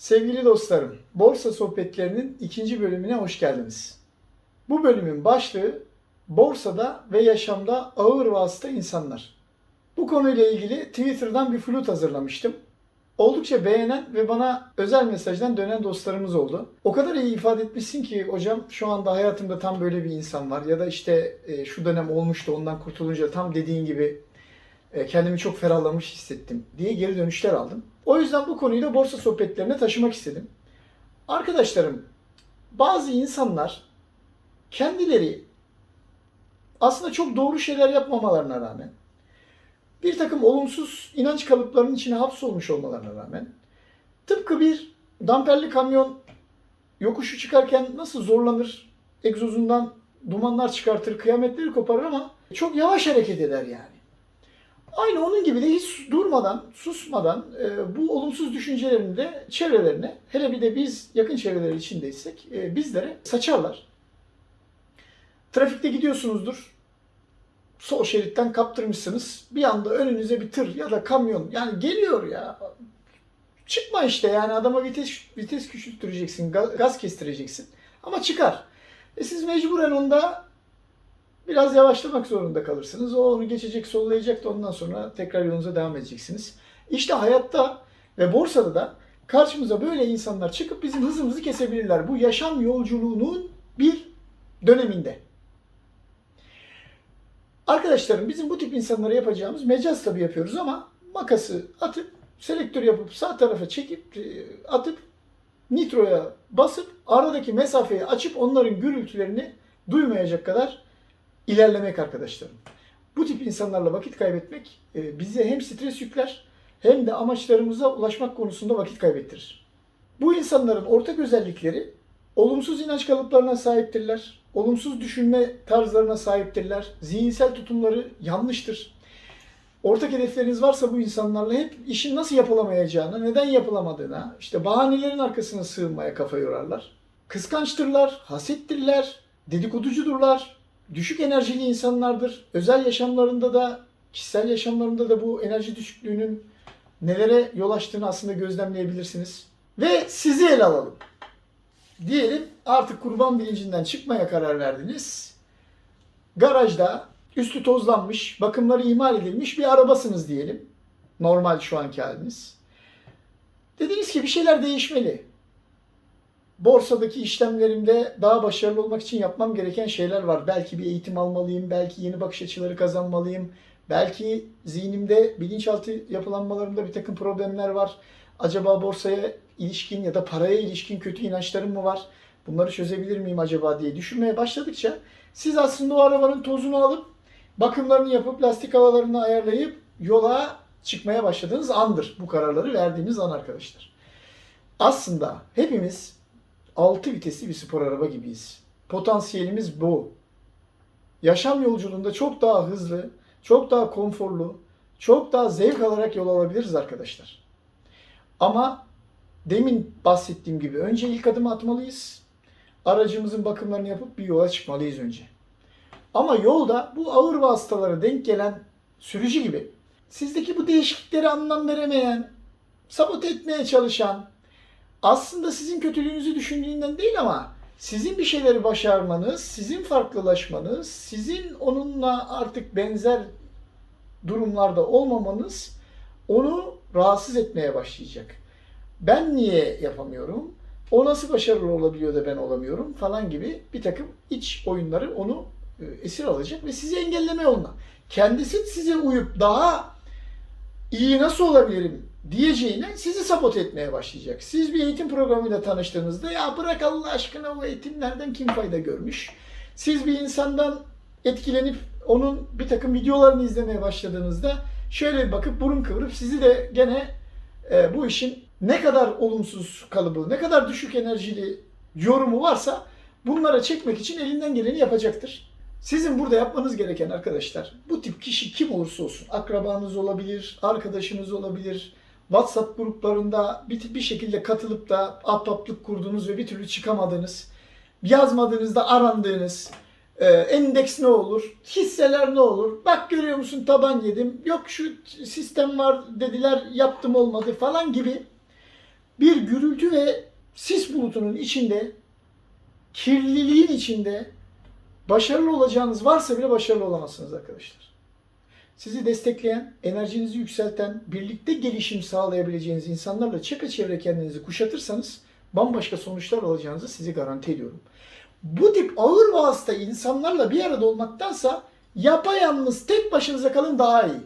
Sevgili dostlarım, Borsa Sohbetlerinin ikinci bölümüne hoş geldiniz. Bu bölümün başlığı borsada ve yaşamda ağır vasıta insanlar. Bu konuyla ilgili Twitter'dan bir flut hazırlamıştım. Oldukça beğenen ve bana özel mesajdan dönen dostlarımız oldu. O kadar iyi ifade etmişsin ki hocam şu anda hayatımda tam böyle bir insan var. Ya da işte e, şu dönem olmuştu ondan kurtulunca tam dediğin gibi kendimi çok ferahlamış hissettim diye geri dönüşler aldım. O yüzden bu konuyu da borsa sohbetlerine taşımak istedim. Arkadaşlarım, bazı insanlar kendileri aslında çok doğru şeyler yapmamalarına rağmen bir takım olumsuz inanç kalıplarının içine hapsolmuş olmalarına rağmen tıpkı bir damperli kamyon yokuşu çıkarken nasıl zorlanır, egzozundan dumanlar çıkartır, kıyametleri koparır ama çok yavaş hareket eder yani. Aynı onun gibi de hiç durmadan, susmadan e, bu olumsuz düşüncelerini de çevrelerine, hele bir de biz yakın çevreler içindeysek e, bizlere saçarlar. Trafikte gidiyorsunuzdur, sol şeritten kaptırmışsınız. Bir anda önünüze bir tır ya da kamyon yani geliyor ya. Çıkma işte yani adama vites vites küçülttüreceksin, gaz, kestireceksin. Ama çıkar. E siz mecburen onda biraz yavaşlamak zorunda kalırsınız. O geçecek, sollayacak da ondan sonra tekrar yolunuza devam edeceksiniz. İşte hayatta ve borsada da karşımıza böyle insanlar çıkıp bizim hızımızı kesebilirler. Bu yaşam yolculuğunun bir döneminde. Arkadaşlarım bizim bu tip insanlara yapacağımız mecaz tabii yapıyoruz ama makası atıp selektör yapıp sağ tarafa çekip e, atıp nitroya basıp aradaki mesafeyi açıp onların gürültülerini duymayacak kadar ilerlemek arkadaşlarım. Bu tip insanlarla vakit kaybetmek e, bize hem stres yükler hem de amaçlarımıza ulaşmak konusunda vakit kaybettirir. Bu insanların ortak özellikleri olumsuz inanç kalıplarına sahiptirler, olumsuz düşünme tarzlarına sahiptirler, zihinsel tutumları yanlıştır. Ortak hedefleriniz varsa bu insanlarla hep işin nasıl yapılamayacağına, neden yapılamadığına, işte bahanelerin arkasına sığınmaya kafa yorarlar. Kıskançtırlar, hasettirler, dedikoducudurlar, düşük enerjili insanlardır. Özel yaşamlarında da, kişisel yaşamlarında da bu enerji düşüklüğünün nelere yol açtığını aslında gözlemleyebilirsiniz. Ve sizi ele alalım. Diyelim artık kurban bilincinden çıkmaya karar verdiniz. Garajda üstü tozlanmış, bakımları ihmal edilmiş bir arabasınız diyelim. Normal şu anki haliniz. Dediniz ki bir şeyler değişmeli. Borsadaki işlemlerimde daha başarılı olmak için yapmam gereken şeyler var. Belki bir eğitim almalıyım, belki yeni bakış açıları kazanmalıyım. Belki zihnimde bilinçaltı yapılanmalarımda bir takım problemler var. Acaba borsaya ilişkin ya da paraya ilişkin kötü inançlarım mı var? Bunları çözebilir miyim acaba diye düşünmeye başladıkça siz aslında o arabanın tozunu alıp bakımlarını yapıp lastik havalarını ayarlayıp yola çıkmaya başladığınız andır. Bu kararları verdiğiniz an arkadaşlar. Aslında hepimiz 6 vitesli bir spor araba gibiyiz. Potansiyelimiz bu. Yaşam yolculuğunda çok daha hızlı, çok daha konforlu, çok daha zevk alarak yol alabiliriz arkadaşlar. Ama demin bahsettiğim gibi önce ilk adımı atmalıyız. Aracımızın bakımlarını yapıp bir yola çıkmalıyız önce. Ama yolda bu ağır vasıtalara denk gelen sürücü gibi sizdeki bu değişiklikleri anlam veremeyen, sabote etmeye çalışan, aslında sizin kötülüğünüzü düşündüğünden değil ama sizin bir şeyleri başarmanız, sizin farklılaşmanız, sizin onunla artık benzer durumlarda olmamanız onu rahatsız etmeye başlayacak. Ben niye yapamıyorum? O nasıl başarılı olabiliyor da ben olamıyorum falan gibi bir takım iç oyunları onu e, esir alacak ve sizi engelleme yoluna. Kendisi size uyup daha iyi nasıl olabilirim diyeceğine sizi sabote etmeye başlayacak. Siz bir eğitim programıyla tanıştığınızda ya bırak Allah aşkına o eğitimlerden kim fayda görmüş? Siz bir insandan etkilenip onun bir takım videolarını izlemeye başladığınızda şöyle bir bakıp burun kıvırıp sizi de gene e, bu işin ne kadar olumsuz kalıbı, ne kadar düşük enerjili yorumu varsa bunlara çekmek için elinden geleni yapacaktır. Sizin burada yapmanız gereken arkadaşlar bu tip kişi kim olursa olsun akrabanız olabilir, arkadaşınız olabilir, WhatsApp gruplarında bir, bir şekilde katılıp da ahbaplık kurduğunuz ve bir türlü çıkamadığınız, yazmadığınızda arandığınız, e, endeks ne olur, hisseler ne olur, bak görüyor musun taban yedim, yok şu sistem var dediler yaptım olmadı falan gibi bir gürültü ve sis bulutunun içinde, kirliliğin içinde başarılı olacağınız varsa bile başarılı olamazsınız arkadaşlar. Sizi destekleyen, enerjinizi yükselten, birlikte gelişim sağlayabileceğiniz insanlarla çepeçevre kendinizi kuşatırsanız bambaşka sonuçlar alacağınızı sizi garanti ediyorum. Bu tip ağır vasıta insanlarla bir arada olmaktansa yapayalnız tek başınıza kalın daha iyi.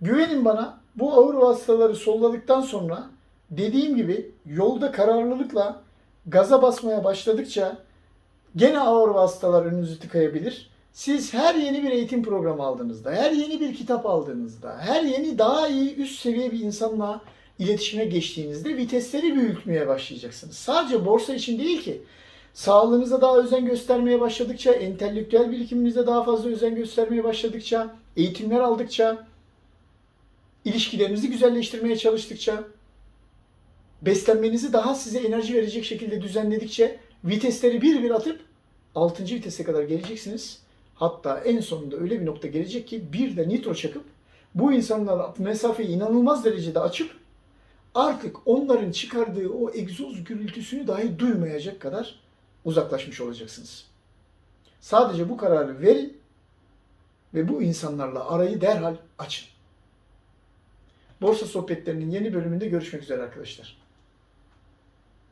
Güvenin bana bu ağır vasıtaları solladıktan sonra dediğim gibi yolda kararlılıkla gaza basmaya başladıkça gene ağır vasıtalar önünüzü tıkayabilir. Siz her yeni bir eğitim programı aldığınızda, her yeni bir kitap aldığınızda, her yeni daha iyi üst seviye bir insanla iletişime geçtiğinizde vitesleri büyütmeye başlayacaksınız. Sadece borsa için değil ki. Sağlığınıza daha özen göstermeye başladıkça, entelektüel birikiminize daha fazla özen göstermeye başladıkça, eğitimler aldıkça, ilişkilerinizi güzelleştirmeye çalıştıkça, beslenmenizi daha size enerji verecek şekilde düzenledikçe vitesleri bir bir atıp 6. vitese kadar geleceksiniz. Hatta en sonunda öyle bir nokta gelecek ki bir de nitro çakıp bu insanlara mesafeyi inanılmaz derecede açıp artık onların çıkardığı o egzoz gürültüsünü dahi duymayacak kadar uzaklaşmış olacaksınız. Sadece bu kararı verin ve bu insanlarla arayı derhal açın. Borsa sohbetlerinin yeni bölümünde görüşmek üzere arkadaşlar.